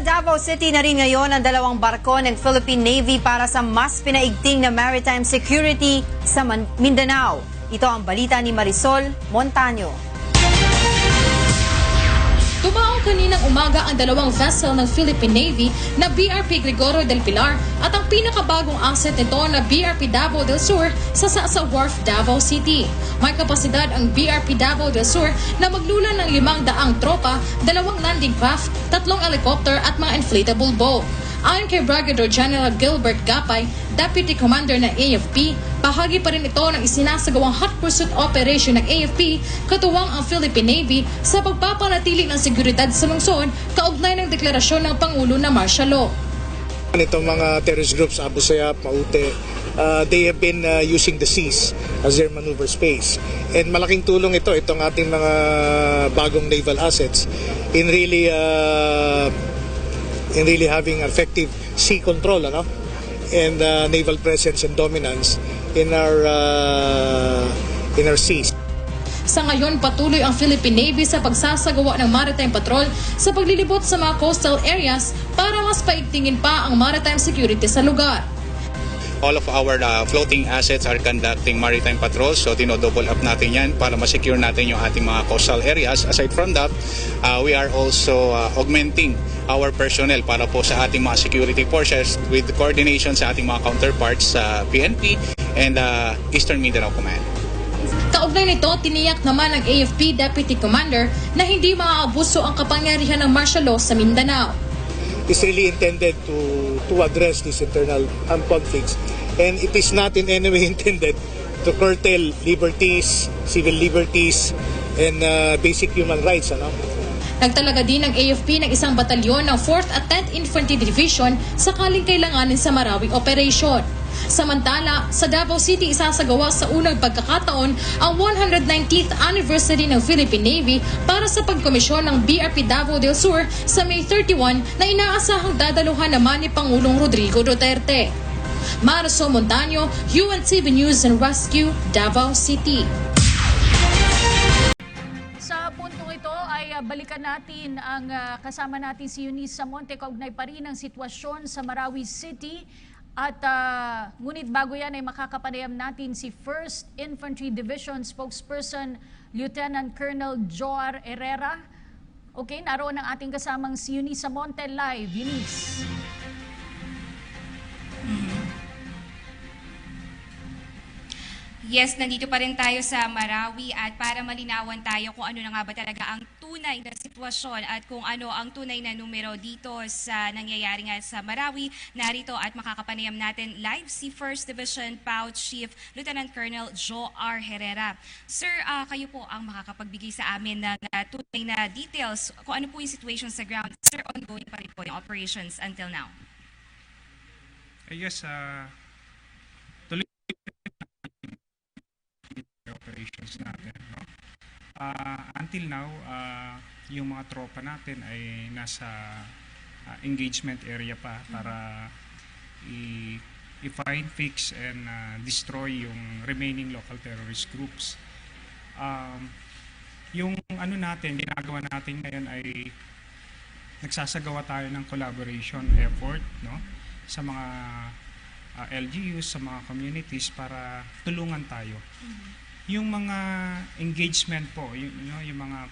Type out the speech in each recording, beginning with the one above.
Nasa Davao City na rin ngayon ang dalawang barko ng Philippine Navy para sa mas pinaigting na maritime security sa Mindanao. Ito ang balita ni Marisol Montaño. Tumaong kaninang umaga ang dalawang vessel ng Philippine Navy na BRP Gregorio del Pilar at ang pinakabagong asset nito na BRP Davao del Sur sa Sasa Wharf, Davao City. May kapasidad ang BRP Davao del Sur na maglula ng limang daang tropa, dalawang landing craft, tatlong helicopter at mga inflatable boat. Ayon kay Brigadier General Gilbert Gapay, Deputy Commander ng AFP, bahagi pa rin ito ng isinasagawang hot pursuit operation ng AFP katuwang ang Philippine Navy sa pagpapanatili ng seguridad sa lungsod kaugnay ng deklarasyon ng Pangulo na martial law. Itong mga terrorist groups, Abu Sayyaf, Maute, uh, they have been uh, using the seas as their maneuver space. And malaking tulong ito, itong ating mga bagong naval assets in really uh, in really having effective sea control ano? and uh, naval presence and dominance in our uh, in our seas. Sa ngayon, patuloy ang Philippine Navy sa pagsasagawa ng maritime patrol sa paglilibot sa mga coastal areas para mas paigtingin pa ang maritime security sa lugar. All of our uh, floating assets are conducting maritime patrols. So, dinodouble up natin yan para ma-secure natin yung ating mga coastal areas. Aside from that, uh, we are also uh, augmenting our personnel para po sa ating mga security forces with coordination sa ating mga counterparts sa PNP and uh, Eastern Mindanao Command. Kaugnay nito, tiniyak naman ng AFP Deputy Commander na hindi maaabuso ang kapangyarihan ng martial law sa Mindanao. Is really intended to to address these internal armed conflicts and it is not in any way intended to curtail liberties, civil liberties and uh, basic human rights ano. Nagtalaga din ng AFP ng isang batalyon ng 4th at 10th Infantry Division sakaling kailanganin sa Marawi Operation. Samantala, sa Davao City isasagawa sa unang pagkakataon ang 119th anniversary ng Philippine Navy para sa pagkomisyon ng BRP Davao del Sur sa May 31 na inaasahang dadaluhan naman ni Pangulong Rodrigo Duterte. Marisol Montaño, UNTV News and Rescue, Davao City. Sa puntong ito ay ah, balikan natin ang ah, kasama natin si Eunice Samonte kaugnay pa rin ang sitwasyon sa Marawi City. At ah, ngunit bago yan ay makakapanayam natin si 1st Infantry Division spokesperson Lieutenant Colonel Joar Herrera. Okay, naroon ang ating kasamang si Eunice Samonte live. Eunice. Yes, nandito pa rin tayo sa Marawi at para malinawan tayo kung ano na nga ba talaga ang tunay na sitwasyon at kung ano ang tunay na numero dito sa nangyayari nga sa Marawi. Narito at makakapanayam natin live si 1st Division POW Chief Lieutenant Colonel Joe R. Herrera. Sir, ah, kayo po ang makakapagbigay sa amin ng ah, tunay na details kung ano po yung situation sa ground. Sir, ongoing pa rin po yung operations until now. Yes, uh, tuloy operations natin. No? Ah, until now, ah, yung mga tropa natin ay nasa ah, engagement area pa para i- i-find, fix, and ah, destroy yung remaining local terrorist groups. Um, yung ano natin, ginagawa natin ngayon ay nagsasagawa tayo ng collaboration effort no sa mga uh, LGUs, sa mga communities para tulungan tayo. Yung mga engagement po, yung, you know, yung mga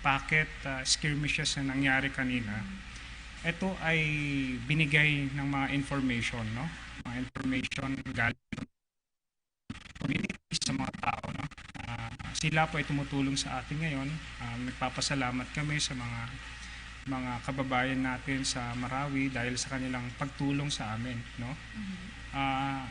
packet uh, skirmishes na nangyari kanina, ito ay binigay ng mga information, no? Mga information galing sa communities, sa mga tao, no? Ah, sila po ay tumutulong sa atin ngayon. Ah, nagpapasalamat kami sa mga mga kababayan natin sa Marawi dahil sa kanilang pagtulong sa amin, no? Ah,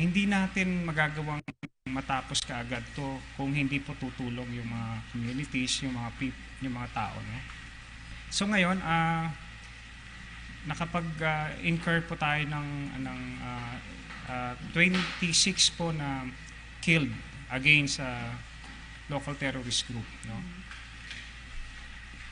hindi natin magagawang matapos kaagad to kung hindi po tutulong yung mga communities, yung mga peop, yung mga tao, no? So ngayon, ah nakapag-incur po tayo ng ng ah, ah, 26 po na killed against sa local terrorist group, no?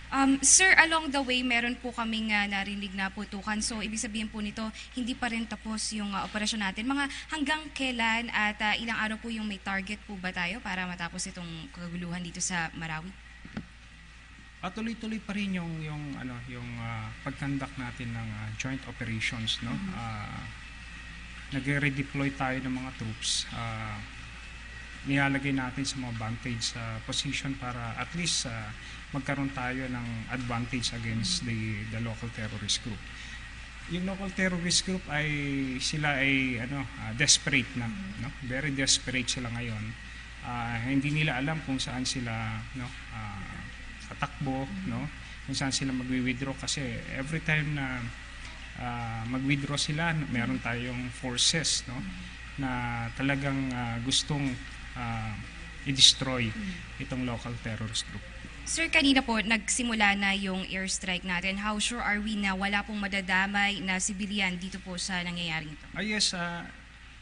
Um, sir, along the way, meron po kaming uh, narinig na putukan. So, ibig sabihin po nito, hindi pa rin tapos yung uh, operasyon natin. Mga hanggang kailan at uh, ilang araw po yung may target po ba tayo para matapos itong kaguluhan dito sa Marawi? At tuloy-tuloy pa rin yung yung ano yung ah, pag-conduct natin ng ah, joint operations, no? Ah, nagre-redeploy tayo ng mga troops. ah, nilalagay natin sa mga vantage sa position para at least ah, magkaroon tayo ng advantage against the the local terrorist group. Yung local terrorist group ay sila ay ano ah, desperate na, no? Very desperate sila ngayon. Ah, hindi nila alam kung saan sila no ah, tatakbo, no? Kung saan sila magwi-withdraw kasi every time na ah, mag-withdraw sila, meron tayong forces, no? Na talagang ah, gustong ah, i-destroy itong local terrorist group. Sir, kanina po nagsimula na yung airstrike natin. How sure are we na wala pong madadamay na sibilyan dito po sa nangyayaring ito? Ah yes, ah,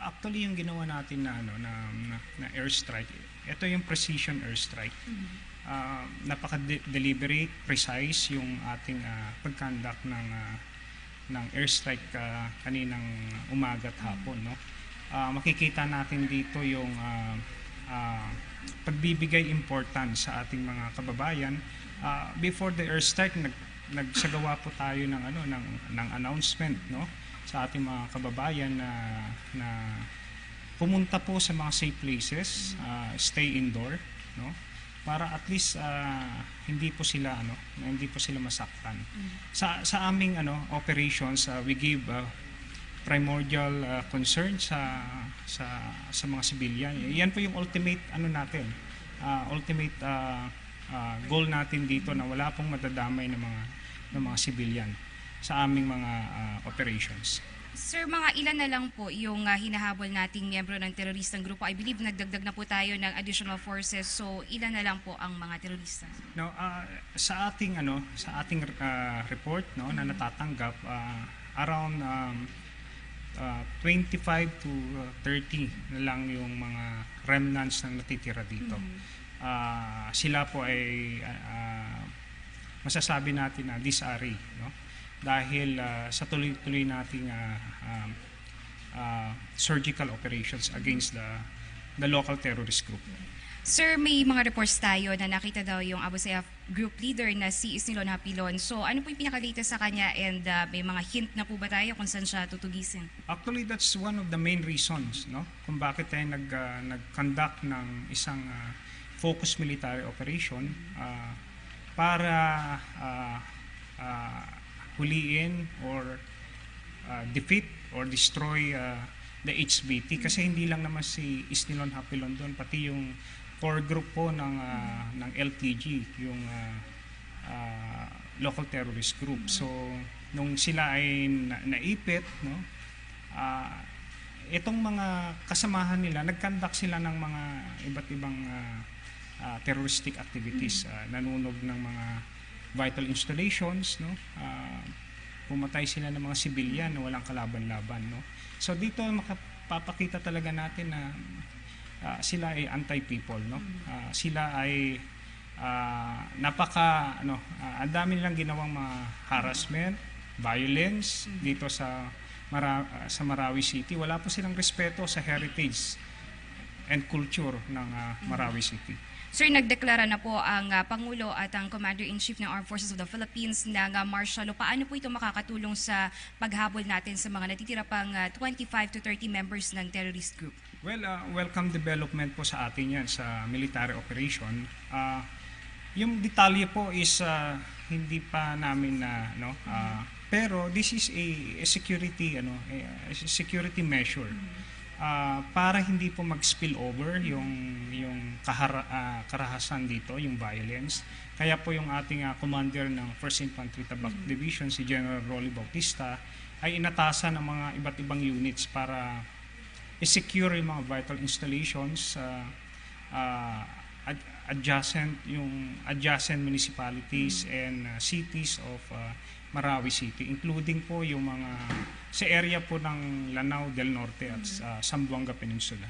actually yung ginawa natin na ano na, na, na airstrike. Ito yung precision airstrike. Ah, napaka-deliberate, precise yung ating ah, pag-conduct ng ah, ng airstrike ah, kaninang umaga at hapon, no. Ah, makikita natin dito yung ah, ah, pagbibigay importance sa ating mga kababayan. Ah, before the airstrike, nag nagsagawa po tayo ng ano ng ng announcement, no, sa ating mga kababayan na na pumunta po sa mga safe places, ah, stay indoor, no? Para at least ah, hindi po sila ano, hindi po sila masaktan. Sa sa aming ano operations, ah, we give ah, primordial ah, concern sa sa sa mga civilian. Yan po yung ultimate ano natin. ah, ultimate ah, ah, goal natin dito na wala pong madadamay ng mga ng mga civilian sa aming mga ah, operations. Sir, mga ilan na lang po yung ah, hinahabol nating miyembro ng teroristang grupo? I believe nagdagdag na po tayo ng additional forces. So, ilan na lang po ang mga terorista? No, ah, sa ating ano, sa ating ah, report no na natatanggap ah, around um, ah, 25 to ah, 30 na lang yung mga remnants na natitira dito. Ah, sila po ay ah, ah, masasabi natin na disarray, no? Dahil ah, sa tuloy-tuloy nating ah, um, ah, surgical operations against the the local terrorist group. Sir, may mga reports tayo na nakita daw yung Abu Sayyaf group leader na si Isnilon Hapilon. So, ano po yung pinaka-latest sa kanya and ah, may mga hint na po ba tayo kung saan siya tutugisin? Actually, that's one of the main reasons no kung bakit tayo nag ah, nag-conduct ng isang ah, focused military operation ah, para ah, ah, huliin or ah, defeat or destroy ah, the HBT kasi hindi lang naman si Isnilon Hapilon doon pati yung core group po ng ah, ng LTG yung ah, ah, local terrorist group. So nung sila ay na- naipit no ah, itong mga kasamahan nila nagkandak sila ng mga iba't ibang ah, ah, terroristic activities. Ah, nanunog ng mga vital installations no Ah, pumatay sila ng mga civilian na walang kalaban-laban no. So dito makapapakita talaga natin na ah, sila ay anti-people no? Ah, sila ay ah, napaka ano ah, ang dami nilang ginawang mga harassment violence dito sa Mara- ah, sa Marawi City. Wala po silang respeto sa heritage and culture ng ah, Marawi City Sir, nagdeklara na po ang ah, Pangulo at ang Commander-in-Chief ng Armed Forces of the Philippines ng uh, martial law. Paano po ito makakatulong sa paghabol natin sa mga natitira pang ah, 25 to 30 members ng terrorist group? Well, uh, welcome development po sa atin yan sa military operation. Uh, yung detalye po is uh, hindi pa namin na no uh, pero this is a, a security ano a, a security measure uh, para hindi po mag-spill over yung yung kahara, ah, karahasan dito yung violence. Kaya po yung ating ah, commander ng 1st Infantry Tabak Division si General Rolly Bautista ay inatasan ng mga iba't ibang units para i-secure yung mga vital installations sa uh, ad- adjacent yung adjacent municipalities and uh, cities of uh, Marawi City including po yung mga sa area po ng Lanao del Norte at uh, Zamboanga Peninsula.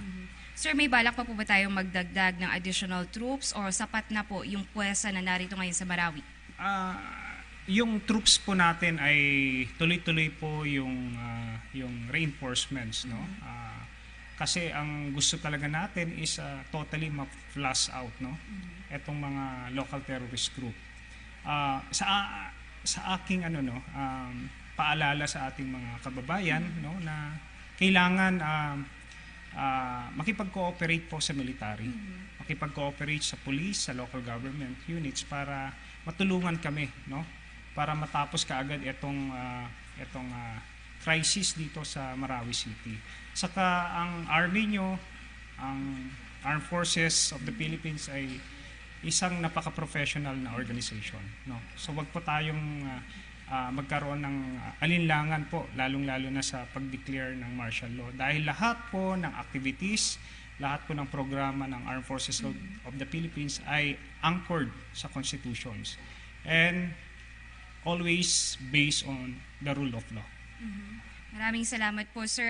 Sir, may balak pa po ba tayong magdagdag ng additional troops or sapat na po yung puwersa na narito ngayon sa Marawi? Ah, yung troops po natin ay tuloy-tuloy po yung ah, yung reinforcements no. Ah, kasi ang gusto talaga natin is ah, totally ma-flush out no. Etong mga local terrorist group. Ah, sa sa aking ano no um, paalala sa ating mga kababayan no na kailangan um, ah, makipag-cooperate po sa military. Makipag-cooperate sa police, sa local government units para matulungan kami no para matapos kaagad itong ah, itong ah, crisis dito sa Marawi City. Saka ang army nyo, ang Armed Forces of the Philippines ay isang napaka-professional na organization. No? So wag po tayong ah, ah, magkaroon ng ah, alinlangan po, lalong-lalo na sa pag-declare ng martial law. Dahil lahat po ng activities, lahat po ng programa ng Armed Forces of, of the Philippines ay anchored sa constitutions. And always based on the rule of law. Maraming salamat po, sir.